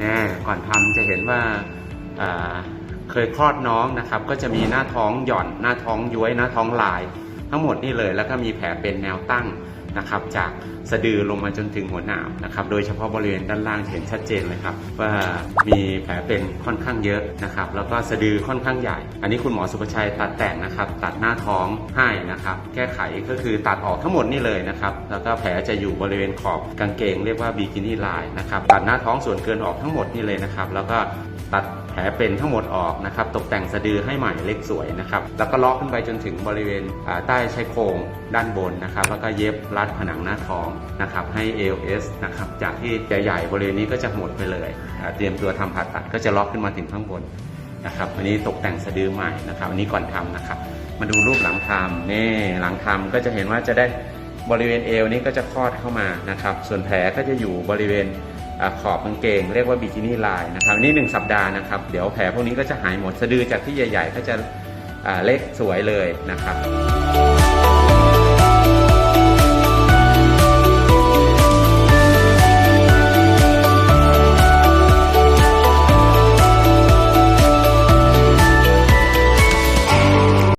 นี่ก่อนทำจะเห็นว่าอ่าเคยคลอดน้องนะครับ ก็จะมีหน้าท้องหย่อนหน้าท้องย้วยหน้าท้องลาย ทั้งหมดนี่เลย แล้วก็มีแผลเป็นแนวตั้ง นะครับ จากสะดือลงมาจนถึงหัวหนาวนะครับ โดยเฉพาะบริเวณด้านล่างเห็นชัดเจนเลยครับ ว่ามีแผลเป็นค่อนข้างเยอะนะครับ แล้วก็สะดือค่อนข้างใหญ่ อันนี้คุณหมอสุภชัยตัดแต่งนะครับ ตัดหน้าท้องให้นะครับ แก้ไขก็คือตัดออกทั้งหมดนี่เลยนะครับ แล้วก็แผลจะอยู่บริเวณขอบกางเกง เรียกว่าบิกินี่ลายนะครับ ตัดหน้าท้องส่วนเกินออกทั้งหมดนี่เลยนะครับ แล้วก็ ตัดแผลเป็นทั้งหมดออกนะครับ ตกแต่งสะดือให้ใหม่เล็กสวยนะครับ แล้วก็เลาะขึ้นไปจนถึงบริเวณใต้ชายโครงด้านบนนะครับ แล้วก็เย็บรัดผนังหน้าท้องนะครับ ให้ ALS นะครับ จากที่ใหญ่ๆบริเวณนี้ก็จะหมดไปเลย เตรียมตัวทำผ่าตัดก็จะเลาะขึ้นมาถึงข้างบนนะครับ อันนี้ตกแต่งสะดือใหม่นะครับ อันนี้ก่อนทำนะครับ มาดูรูปหลังทำนี่หลังทำก็จะเห็นว่าจะได้บริเวณเอวนี้ก็จะคลอดเข้ามานะครับ ส่วนแผลก็จะอยู่บริเวณ ขอบกางเกง เรียกว่าบิกินี่ลายนะครับอันนี่หนึ่งสัปดาห์นะครับ เดี๋ยวแผลพวกนี้ก็จะหายหมดสะดือจากที่ใหญ่ ๆ ก็จะเล็กสวยเลยนะครับ